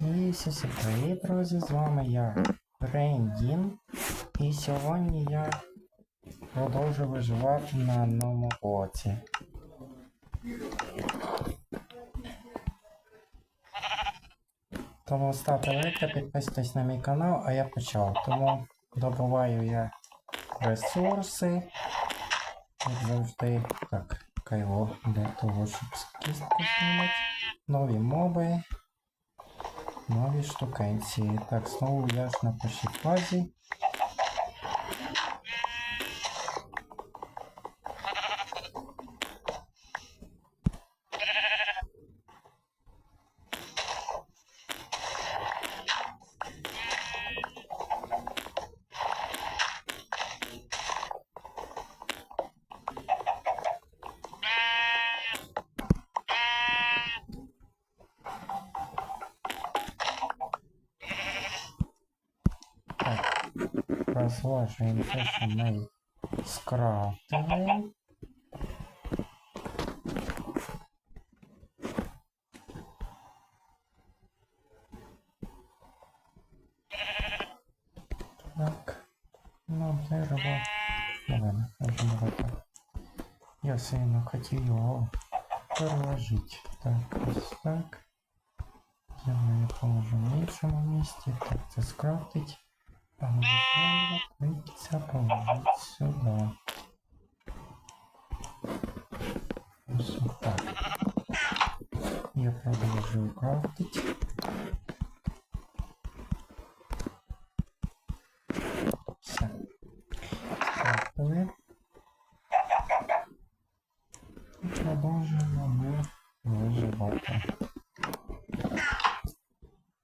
І всі привіт, друзі, з вами я Рендін. І сьогодні я продовжую виживати на новому боці. Тому ставте лайк та підписуйтесь на мій канал, а я почав. Тому добуваю я ресурси. Як завжди. Так, кайло для того, щоб кістку знімати. Нові моби. Нові штукенці. Так, знову я ж на першій фазі. розважуємо те, що ми скрафтили. Так, ну дерево. Давай, нахожу так. Я сильно хотів його переложити. Так, ось так. Землю я положу в іншому місці. Так, це скрафтить. А можливо, прийдеться положити сюди. Ось так. Я продовжую крафтить. Все. Скрафтили. І продовжуємо ми виживати.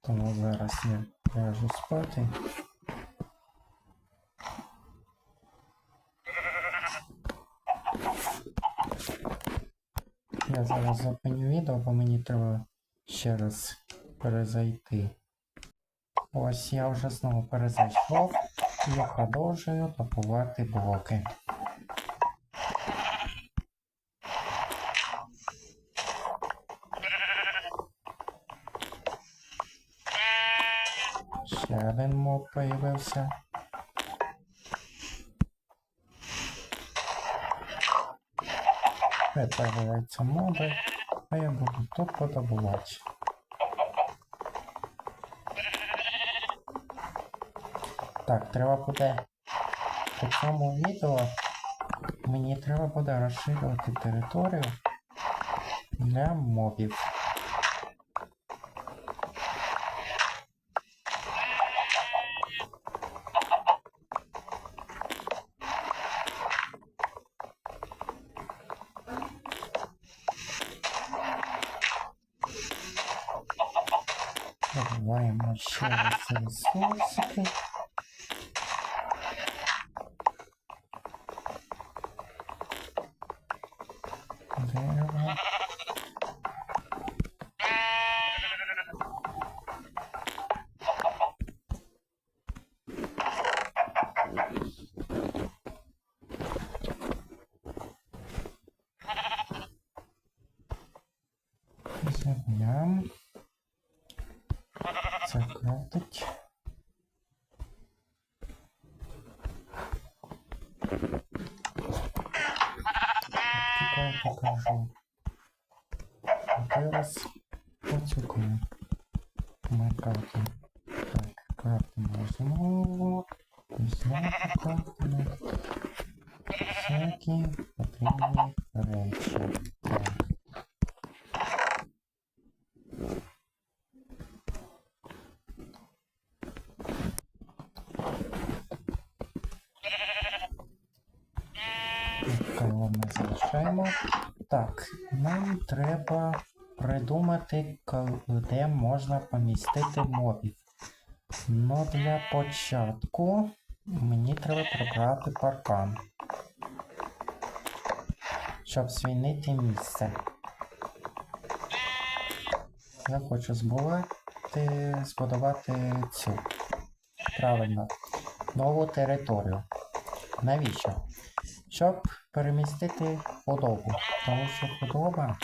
Тому зараз я ляжу спати. Я зараз зупиню відео, бо мені треба ще раз перезайти. Ось я вже знову перезайшов і продовжую добувати блоки. Ще один моб появився. Появляються моби, а я буду тут подобувати. Так, треба буде по цьому відео мені треба буде розширювати територію для мобів. Добуваємо ми ще раз ресурсики. Дерево. Забираємо. 15. Тікаю, покажу. Зараз поцікую. Ми карти. Так, карти на знову. Візьмемо карти. Всякі потрібні речі. Треба придумати, де можна помістити мобів. Ну, для початку мені треба прибрати паркан. Щоб звільнити місце. Я хочу збувати, збудувати цю. Правильно. Нову територію. Навіщо? Щоб перемістити худобу. Тому що худоба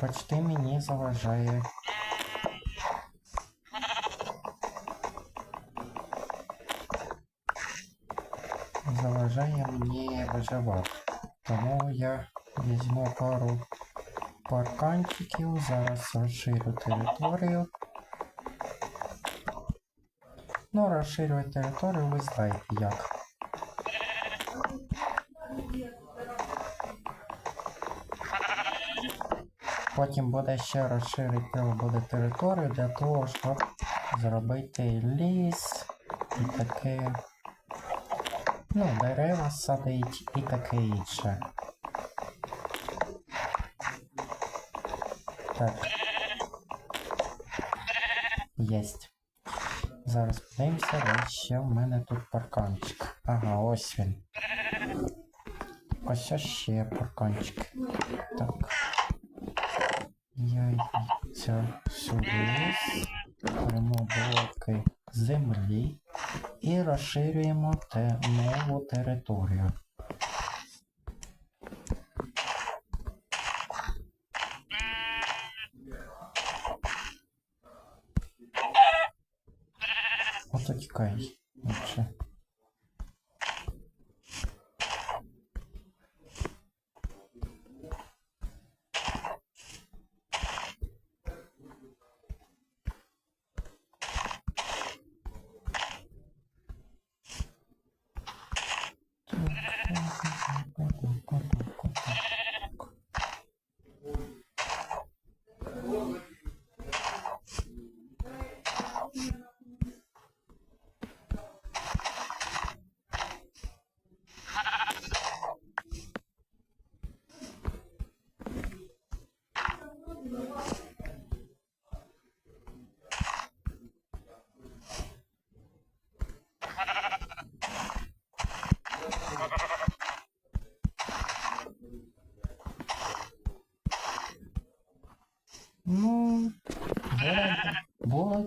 почти мені заважає. Заважає мені виживати. Тому я візьму пару парканчиків, зараз розширю територію. Ну, розширювати територію ви знаєте як. Потім буде ще розширити буде територію для того, щоб зробити ліс і таке. Ну, дерева садить і таке інше. Так. Єсть. Зараз подивимося, де ще в мене тут парканчик. Ага, ось він. Ось ще парканчик. Так. Яйця сюди. Блоки землі і розширюємо те нову територію. Thank you.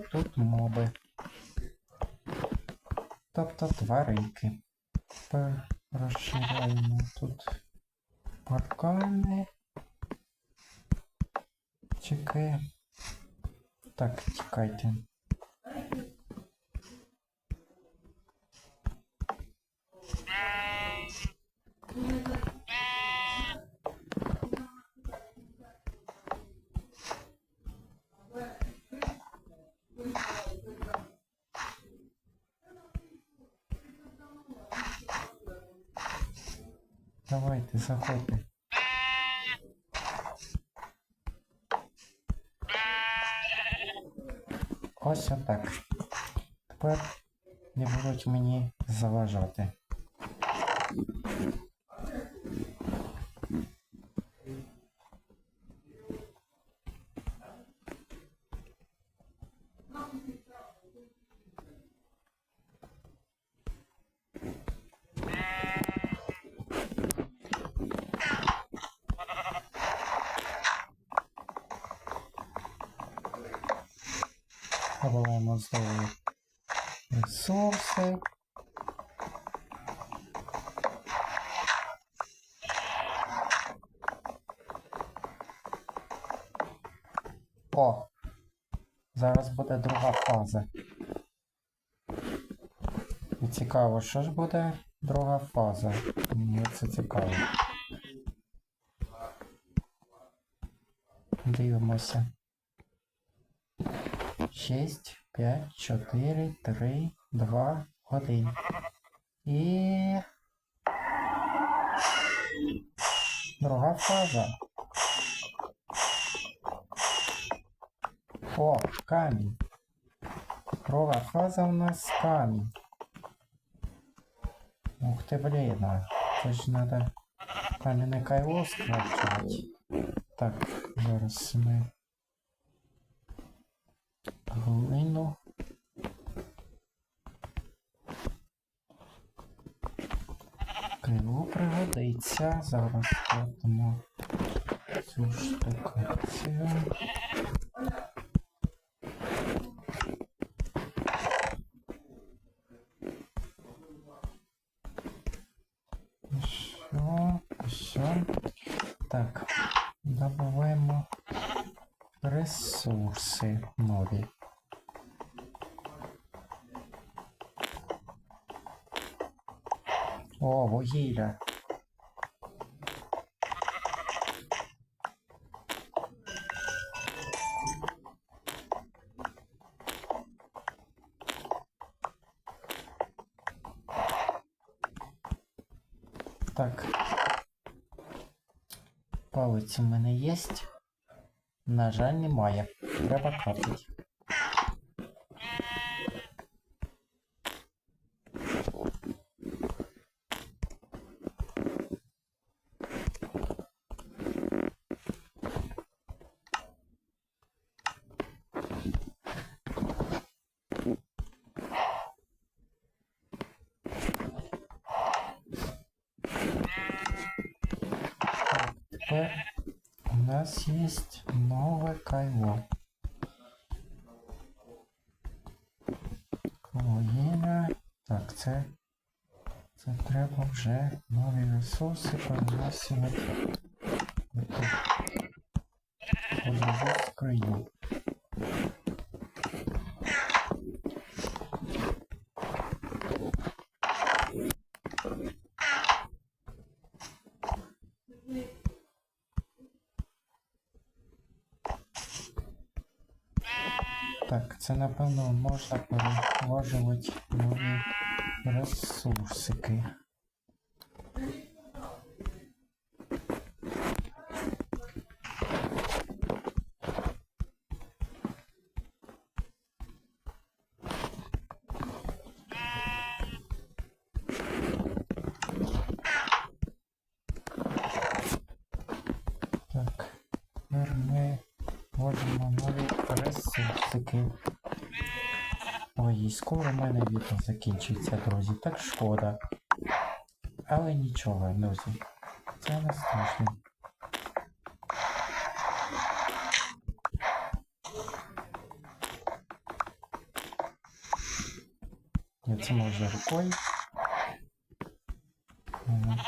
Тут моби. Тобто тваринки. Розширяємо тут паркани. Чекай. Так, тікайте. Давайте, заходьте. Ось отак. Тепер не будуть мені заважати. Добавимо знову ресурси. О! Зараз буде друга фаза. І цікаво, що ж буде друга фаза? Мені це цікаво. Дивимося. 6, 5, 4, 3, 2, 1. І. Друга фаза. О, камінь. Друга фаза у нас камінь. Ух ти, блін, а це ж надо кам'яне кайло скрафтувати. Так, зараз ми глину. Криво пригодиться. Зараз платимо цю штукацію. Що? Що? Так, добавимо ресурси нові. О, вугілля. Так. Палець у мене є. На жаль, немає. Треба крафтити. Тепер у нас есть новое кайло. Вугілля. Так, це. Це треба вже нові ресурси переносити. Так, це напевно можна переложувати нові ресурсики. Ресурсики. Ой, скоро в мене віта закінчиться, друзі. Так шкода. Але нічого, друзі. Це не страшно. Я це можу рукою. Мгм.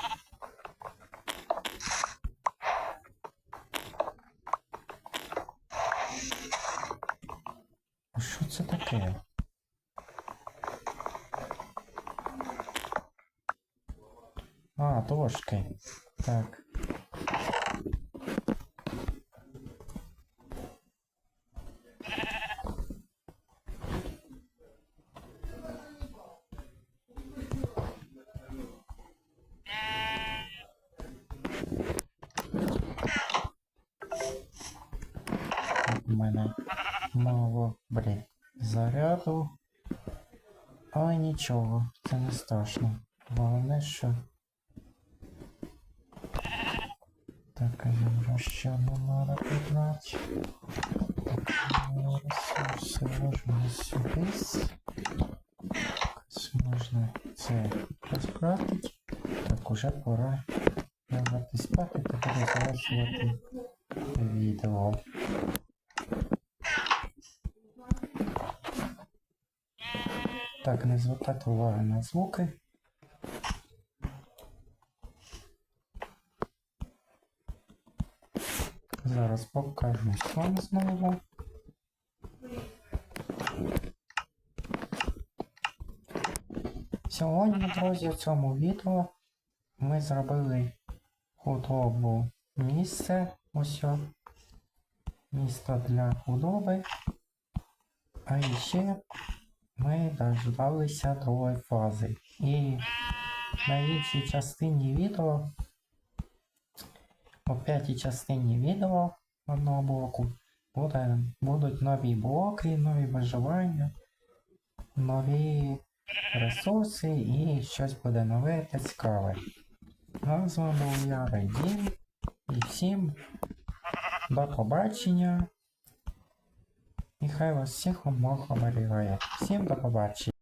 А Що це таке? А, дошки. Так. У мене мало, блін, заряду. Але нічого, це не страшно. Головне, що. Так, а я ще одну надо. Так, ресурси можна сюди. Ось Можна це розкратити. Так, уже пора лягати спати та буду завершувати відео. Так, не звертати уваги на звуки. Зараз покажу вам знову. Сьогодні, друзі, в цьому відео ми зробили худобу місце. Ось місто для худоби. А ще ми дождалися другої фази. І на іншій частині відео, у п'ятій частині відео одного блоку, буде, будуть нові блоки, нові виживання, нові ресурси і щось буде нове та цікаве. Ну, з вами був я Райдін. І всім до побачення. І хай вас всіх Бог оберігає. Всім до побачення.